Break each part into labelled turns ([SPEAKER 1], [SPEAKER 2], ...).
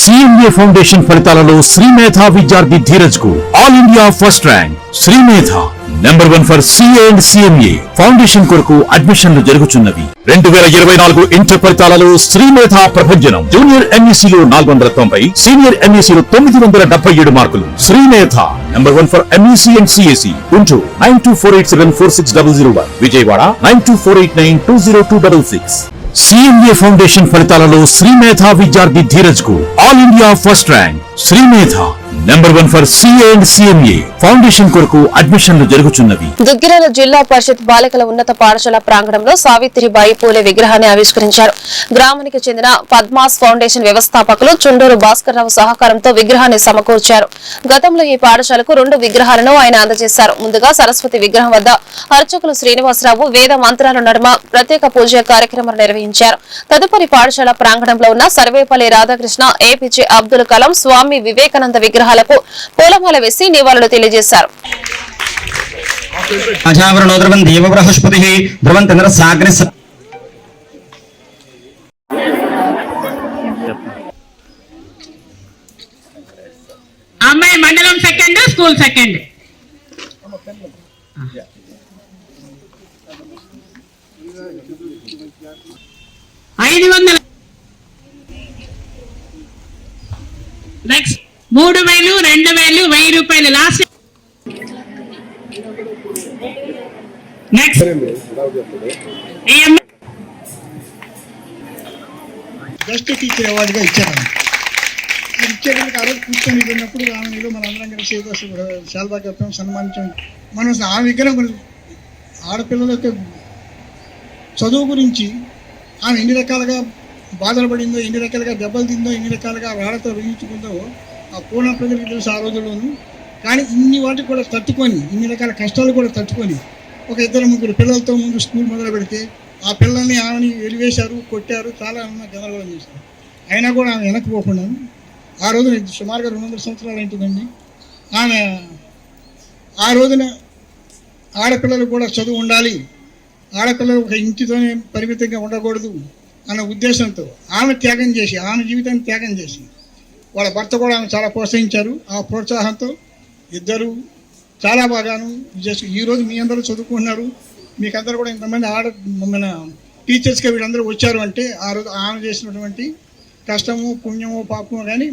[SPEAKER 1] CMA foundation ఫలితాలలో శ్రీమేధ విద్యార్థి ధీరజ్కు all India first rank. Srimedha number one for CA and CMA foundation కొరకు అడ్మిషన్లు జరుగుతున్నవి రెండు వేల ఇరవై నాలుగు ఇంటర్ ఫలితాలలో శ్రీమేధ ప్రభంజనం. జూనియర్ ఎంఈసీలో నాలుగు వందల తొంభై సీనియర్ ఎంఈసీలో తొమ్మిది వందల డెబ్బై ఏడు మార్కులు. Srimedha number one for MEC and CS Guntur nine two four eight seven four six double zero one. Vijayawada nine two four eight nine two zero two double six. CMA foundation ఫలితాలలో శ్రీమేధ విద్యార్థి ధీరజ్కు all India first rank. Srimedha number one for CA and CMA foundation కొరకు అడ్మిషన్లు జరుగుతున్నవి
[SPEAKER 2] దుగ్గిరాల జిల్లా పరిషత్ బాలికల ఉన్నత పాఠశాల ప్రాంగణంలో సావిత్రిబాయి పూలే విగ్రహాన్ని ఆవిష్కరించారు. గ్రామానికి చెందిన పద్మాస్ ఫౌండేషన్ వ్యవస్థాపకులు చుండూరు భాస్కర్ రావు సహకారంతో విగ్రహాన్ని సమకూర్చారు. గతంలో ఈ పాఠశాలకు రెండు విగ్రహాలను ఆయన అందజేశారు. ముందుగా సరస్వతి విగ్రహం వద్ద అర్చకులు శ్రీనివాసరావు వేద మంత్రాల నడుమ ప్రత్యేక పూజ కార్యక్రమం నిర్వహించారు. తదుపరి పాఠశాల ప్రాంగణంలో ఉన్న సర్వేపల్లి రాధాకృష్ణ ఏపీజే అబ్దుల్ కలాం స్వామి వివేకానంద విగ్రహాలకు పూలమాల వేసి నివాళులు తెలియజేశారు.
[SPEAKER 3] అమ్మాయి మండలం సెకండ్ స్కూల్ సెకండ్ ఐదు వందల నెక్స్ట్ మూడు వేలు రెండు వేలు వెయ్యి రూపాయలు. లాస్ట్ నెక్స్ట్
[SPEAKER 4] బెస్ట్ టీచర్ అవార్డుగా ఇచ్చారు. అది ఇచ్చేదానికి ఆ రోజు కూర్చొని ఉన్నప్పుడు ఆమె ఏదో మన అందరం కలిసి ఏదో శాల్వా కప్పం సన్మానించాం. మనం ఆ విగ్రహం ఆడపిల్లలకి చదువు గురించి ఆమె ఎన్ని రకాలుగా బాధలు పడిందో ఎన్ని రకాలుగా దెబ్బలు తిందో ఎన్ని రకాలుగా రాళ్ళతో వేయించుకుందో ఆ పూర్ణ ప్రజలకు తెలుసు ఆ రోజుల్లోనూ. కానీ ఇన్ని వాటికి కూడా తట్టుకొని ఇన్ని రకాల కష్టాలు కూడా తట్టుకొని ఒక ఇద్దరు ముగ్గురు పిల్లలతో ముందు స్కూల్ మొదలు పెడితే ఆ పిల్లల్ని ఆమెని వెలివేశారు కొట్టారు చాలా ఉన్న గందరగోళం చేశారు. అయినా కూడా ఆమె వెనక్కి పోకుండా ఆ రోజున సుమారుగా రెండు వందల సంవత్సరాలు ఏంటిదండి ఆమె ఆ రోజున ఆడపిల్లలు కూడా చదువు ఉండాలి ఆడపిల్లలు ఒక ఇంటితోనే పరిమితంగా ఉండకూడదు అన్న ఉద్దేశంతో ఆమె త్యాగం చేసి ఆమె జీవితాన్ని త్యాగం చేసి వాళ్ళ భర్త కూడా ఆమె చాలా ప్రోత్సహించారు. ఆ ప్రోత్సాహంతో ఇద్దరు చాలా బాగాను జస్ట్ ఈరోజు మీ అందరూ చదువుకుంటున్నారు. మీకందరూ కూడా ఇంతమంది ఆడ మన టీచర్స్గా వీళ్ళందరూ వచ్చారు అంటే ఆ రోజు ఆమె చేసినటువంటి కష్టము పుణ్యము పాపము కానీ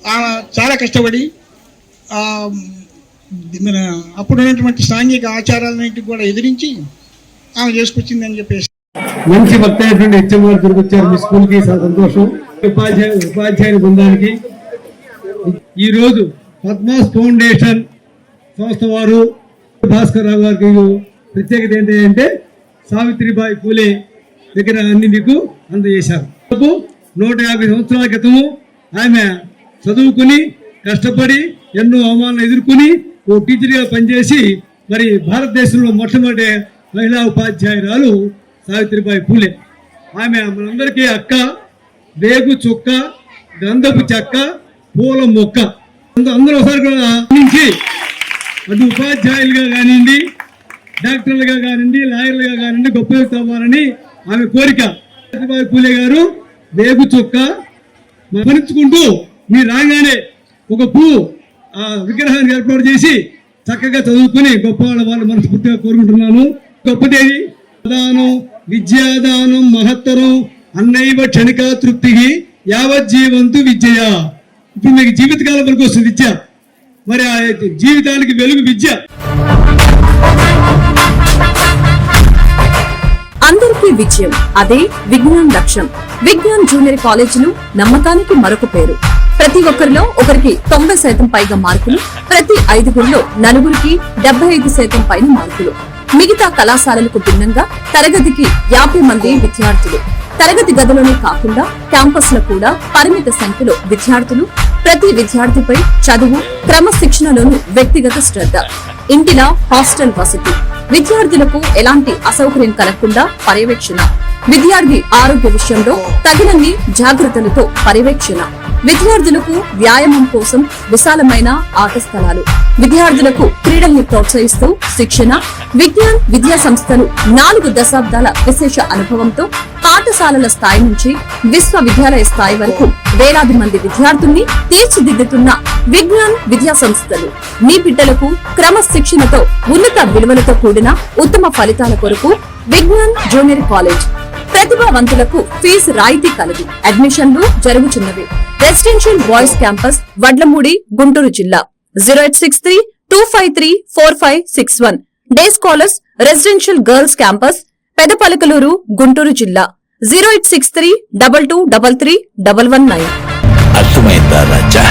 [SPEAKER 4] ఆమె చాలా కష్టపడి మన అప్పుడు ఉన్నటువంటి సాంఘిక ఆచారాలన్నింటికి కూడా ఎదిరించి ఆమె చేసుకొచ్చిందని చెప్పేసి.
[SPEAKER 5] మంచి భక్త అయినటువంటి హెచ్ఎం గారు తిరిగి మీ స్కూల్కి సంతోషం. ఉపాధ్యాయ ఉపాధ్యాయుని బృందానికి. ఈ రోజు పద్మాస్ ఫౌండేషన్ సంస్థ వారు భాస్కర్ రావు గారికి ప్రత్యేకత ఏంటంటే సావిత్రిబాయి పూలే దగ్గర అన్ని మీకు అందజేశారు. నూట యాభై సంవత్సరాల క్రితము ఆమె చదువుకుని కష్టపడి ఎన్నో అవమానాలు ఎదుర్కొని ఓ టీచర్గా పనిచేసి మరి భారతదేశంలో మొట్టమొదటి మహిళా ఉపాధ్యాయురాలు సావిత్రిబాయి పూలే. ఆమె మనందరికీ అక్క వేగు చుక్క గంధపు చెక్క పూల మొక్క. అందరూ ఒకసారి కూడా నుంచి అటు ఉపాధ్యాయులుగా కానివ్వండి డాక్టర్లుగా కానివ్వండి లాయర్లుగా కానివ్వండి గొప్ప వ్యక్తి అవ్వాలని ఆమె కోరిక. సావిత్రిబాయి పూలే గారు వేగు చుక్క మరించుకుంటూ మీరు రాగానే ఒక పువ్వు ఆ విగ్రహాన్ని ఏర్పాటు చేసి చక్కగా చదువుకుని గొప్ప వాళ్ళ వాళ్ళు మనస్ఫూర్తిగా కోరుకుంటున్నాను. గొప్పదేది దానం విద్యాదానం మహత్తరం అన్నైవ క్షణిక తృప్తి యావజ్జీవంతు విద్య ఇప్పుడు మీకు జీవితకాలం వరకు వస్తుంది విద్య. మరి ఆ జీవితానికి వెలుగు విద్య.
[SPEAKER 6] అందరికీ విజయం. అదే విజ్ఞాన్ లక్ష్యం. విజ్ఞాన్ జూనియర్ కాలేజీలు నమ్మకానికి మరొక పేరు. ప్రతి ఒక్కరిలో ఒకరికి తొంభై శాతం పైగా మార్కులు ప్రతి ఐదుగురిలో నలుగురికి డెబ్బై ఐదు శాతం పైన మార్కులు. మిగతా కళాశాలలకు భిన్నంగా తరగతికి యాభై మంది విద్యార్థులు. తరగతి గదిలోనే కాకుండా క్యాంపస్లో కూడా పరిమిత సంఖ్యలో విద్యార్థులు ప్రతి విద్యార్థిపై చదువు క్రమశిక్షణలోను వ్యక్తిగత శ్రద్ధ. ఇంటిలా హాస్టల్ వసతి. విద్యార్థులకు ఎలాంటి అసౌకర్యం కలగకుండా పర్యవేక్షణ. విద్యార్థి ఆరోగ్య విషయంలో తగినన్ని జాగ్రత్తలతో పర్యవేక్షణ. విద్యార్థులకు వ్యాయామం కోసం విశాలమైన ఆట స్థలాలు విద్యార్థులకు క్రీడల్ని ప్రోత్సహిస్తూ శిక్షణ విజ్ఞాన్ విద్యా సంస్థలు నాలుగు దశాబ్దాల విశేష అనుభవంతో పాఠశాలల స్థాయి నుంచి విశ్వవిద్యాలయ స్థాయి వరకు వేలాది మంది విద్యార్థుల్ని తీర్చిదిద్దుతున్న విజ్ఞాన్ విద్యా సంస్థలు. మీ బిడ్డలకు క్రమశిక్షణతో ఉన్నత విలువలతో కూడిన ఉత్తమ ఫలితాల కొరకు విజ్ఞాన్ జూనియర్ కాలేజ్ ప్రతిభావంతులకు ఫీజు రాయితీ కలదు అడ్మిషన్లు జరుగుతున్నవి residential boys campus Vadlamudi Guntur జిల్లా. Zero eight six three two five three four five six one. Day scholars residential girls campus Pedapalakaluru Guntur జిల్లా. Zero eight six three double two double three double one nine.
[SPEAKER 1] అర్థమైందా రాజా?